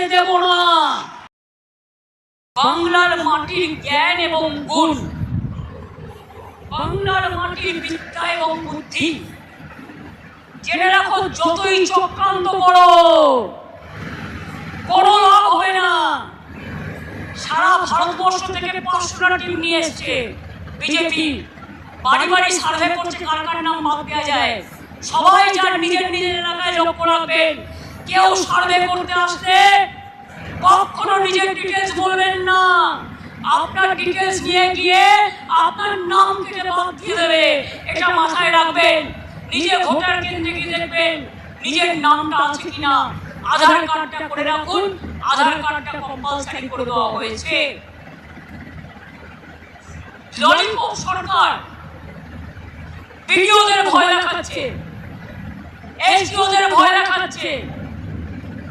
কাটতে দেব না। বাংলার মাটির জ্ঞান এবং গুণ, বাংলার মাটির বিদ্যা এবং বুদ্ধি। জেনে রাখো, যতই চক্রান্ত করো, কোনো লাভ হবে না। সারা ভারতবর্ষ থেকে পাঁচশোটা টিম নিয়ে এসছে, বিজেপি। বাড়ি বাড়ি সার্ভে করছে কার কার নাম বাদ দেওয়া যায়। সবাই যার নিজের নিজের এলাকায় লক্ষ্য রাখবেন। কেউ সার্ভে করতে আসলে কখনো নিজের ডিটেলস বলবেন না। আপনার ডিটেলস নিয়ে গিয়ে আপনার নাম কেটে বাদ দিয়ে দেবে। এটা মাথায় রাখবেন। নিজে ভোটার কেন্দ্রে গিয়ে দেখবেন নিজের নামটা আছে কিনা। আধার কার্ডটা করে রাখুন। আধার কার্ডটা কম্পালসারি করে দেওয়া হয়েছে। ললিপপ সরকার বিডিওদের ভয় দেখাচ্ছে। এসডিওদের ভয় দেখাচ্ছে।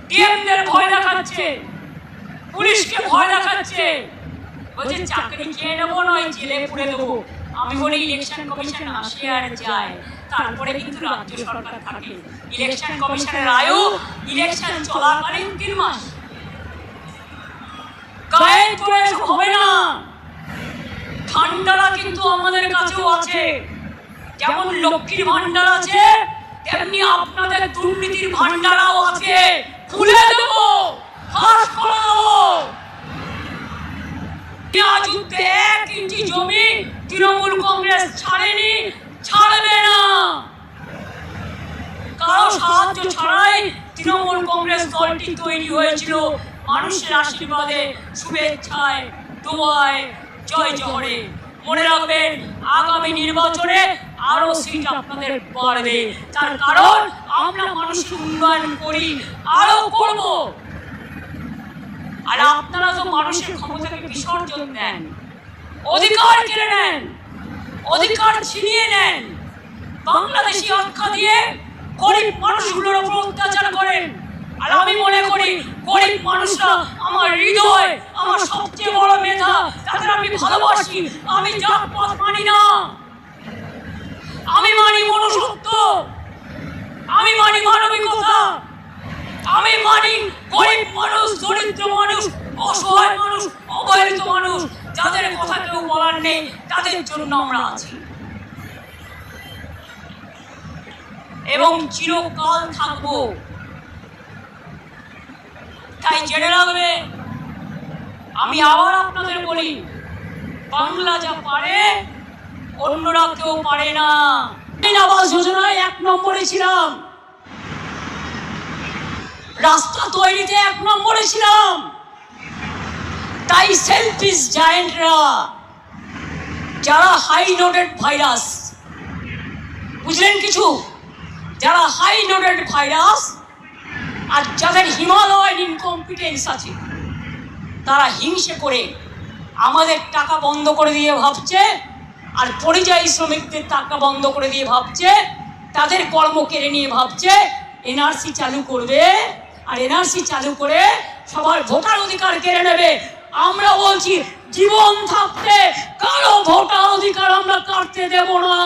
ডিএমদের ভয় দেখাচ্ছে। পুলিশকে ভয় দেখাচ্ছে। বলছে চাকরি খেয়ে নেব নয় জেলে পুড়ে দেবো। আমি বলি ইলেকশন কমিশন আসে আর যায়। তারপরে কিন্তু রাজ্য সরকার থাকে। ইলেকশন কমিশনের আয়ু ইলেকশন চলাকালীন তিন মাস। হবে না ঠান্ডারা কিন্তু আমাদের কাছেও আছে। যেমন লক্ষ্মীর ভান্ডার আছে তেমনি আপনাদের দুর্নীতির ভান্ডারাও আছে। খুলে দেবো পেঁয়াজ যুদ্ধে এক ইঞ্চি জমি তৃণমূল কংগ্রেস ছাড়েনি, ছাড়বে না। কারও সাহায্য ছাড়াই তৃণমূল কংগ্রেস দলটি তৈরি হয়েছিল। মানুষের আশীর্বাদে, শুভেচ্ছায় দোয়ায় জয় জহরে মনে রাখবেন, আগামী নির্বাচনে আরও সিট আপনাদের বাড়বে। তার কারণ আমরা মানুষের উন্নয়ন করি, আরও করব। আর আপনারা তো মানুষের ক্ষমতাকে বিসর্জন দেন, অধিকার কেড়ে নেন, অধিকার ছিনিয়ে নেন। বাংলাদেশি আখ্যা দিয়ে গরিব মানুষগুলোর উপর অত্যাচার করেন। আর আমি মনে করি, গরিব মানুষরা আমার হৃদয়, আমার সবচেয়ে বড় মেধা, তাদের আমি ভালোবাসি। আমি জাতপাত মানি না। আমি মানি মনুষ্যত্ব। আমি মানি মানবিকতা আমি মানি গরিব মানুষ, দরিদ্র মানুষ, অসহায় মানুষ, অবহেলিত মানুষ, যাদের কথা কেউ বলার নেই, তাদের জন্য আমরা আছি। এবং চিরকাল থাকব। তাই জেনে রাখবে, আমি আবার আপনাদের বলি, বাংলা যা পারে, অন্যরা কেউ পারে না। আবাস যোজনায় ছিলাম রাস্তা তৈরিতে এক নম্বরে ছিলাম। তাই সেলফিস জায়েন্টরা যারা হাই লোডেড ভাইরাস বুঝলেন কিছু? যারা হাই লোডেড ভাইরাস আর যাদের হিমালয় ইনকম্পিটেন্স আছে, তারা হিংসে করে আমাদের টাকা বন্ধ করে দিয়ে ভাবছে আর পরিযায়ী শ্রমিকদের টাকা বন্ধ করে দিয়ে ভাবছে তাদের কর্ম কেড়ে নিয়ে ভাবছে এনআরসি চালু করবে। আর এনআরসি চালু করে সবার ভোটার অধিকার কেড়ে নেবে। আমরা বলছি, জীবন থাকতে কারও ভোটার অধিকার আমরা কাটতে দেব না।